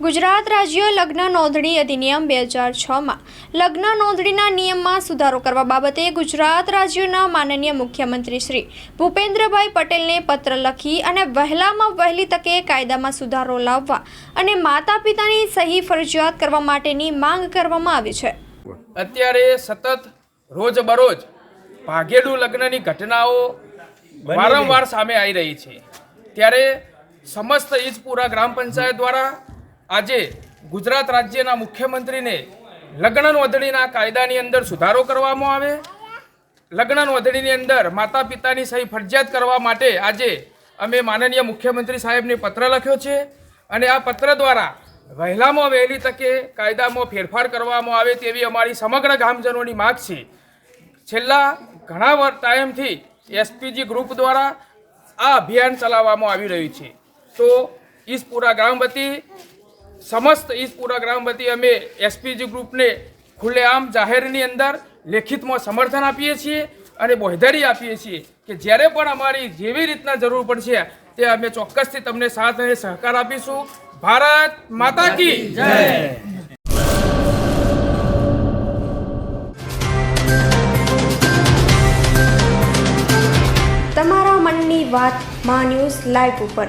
ગુજરાત રાજ્ય લગ્ન નોંધણી અધિનિયમ બે હજાર છમાં લગ્ન નોંધણીના નિયમમાં સુધારો કરવા બાબતે ગુજરાત રાજ્યના માનનીય મુખ્યમંત્રી શ્રી ભૂપેન્દ્રભાઈ પટેલને પત્ર લખી અને વહેલામાં વહેલી તકે કાયદામાં સુધારો લાવવા અને માતા પિતાની સહી ફરજિયાત કરવા માટેની માંગ કરવામાં આવી છે. અત્યારે સતત રોજબરોજ ભાગેડુ લગ્નની ઘટનાઓ વારંવાર સામે આવી રહી છે. ત્યારે સમસ્ત ઈજપુરા ગ્રામ પંચાયત દ્વારા આજે ગુજરાત રાજ્યના મુખ્યમંત્રીને લગ્ન નોંધણીના કાયદાની અંદર સુધારો કરવામાં આવે. લગ્ન નોંધણીની અંદર માતા પિતાની સહી ફરજિયાત કરવા માટે આજે અમે માનનીય મુખ્યમંત્રી સાહેબને પત્ર લખ્યો છે અને આ પત્ર દ્વારા વહેલામાં વહેલી તકે કાયદામાં ફેરફાર કરવામાં આવે તેવી અમારી સમગ્ર ગામજનોની માગ છે. છેલ્લા ઘણા ટાઈમથી એસપીજી ગ્રુપ દ્વારા આ અભિયાન ચલાવવામાં આવી રહ્યું છે. તો ઈસપુરા ગામ વતી સમસ્ત ઈસપુરા ગ્રામ વતી અમે એસપીજી ગ્રુપને ખુલ્લેઆમ જાહેરની અંદર લેખિતમાં સમર્થન આપીએ છીએ અને બોહદારી આપીએ છીએ કે જ્યારે પણ અમારી જેવી રીતના જરૂર પડશે તે અમે ચોક્કસથી તમને સાથ અને સહકાર આપીશું. ભારત માતા કી જય. તમારા મનની વાતમાં ન્યૂઝ લાઈવ ઉપર.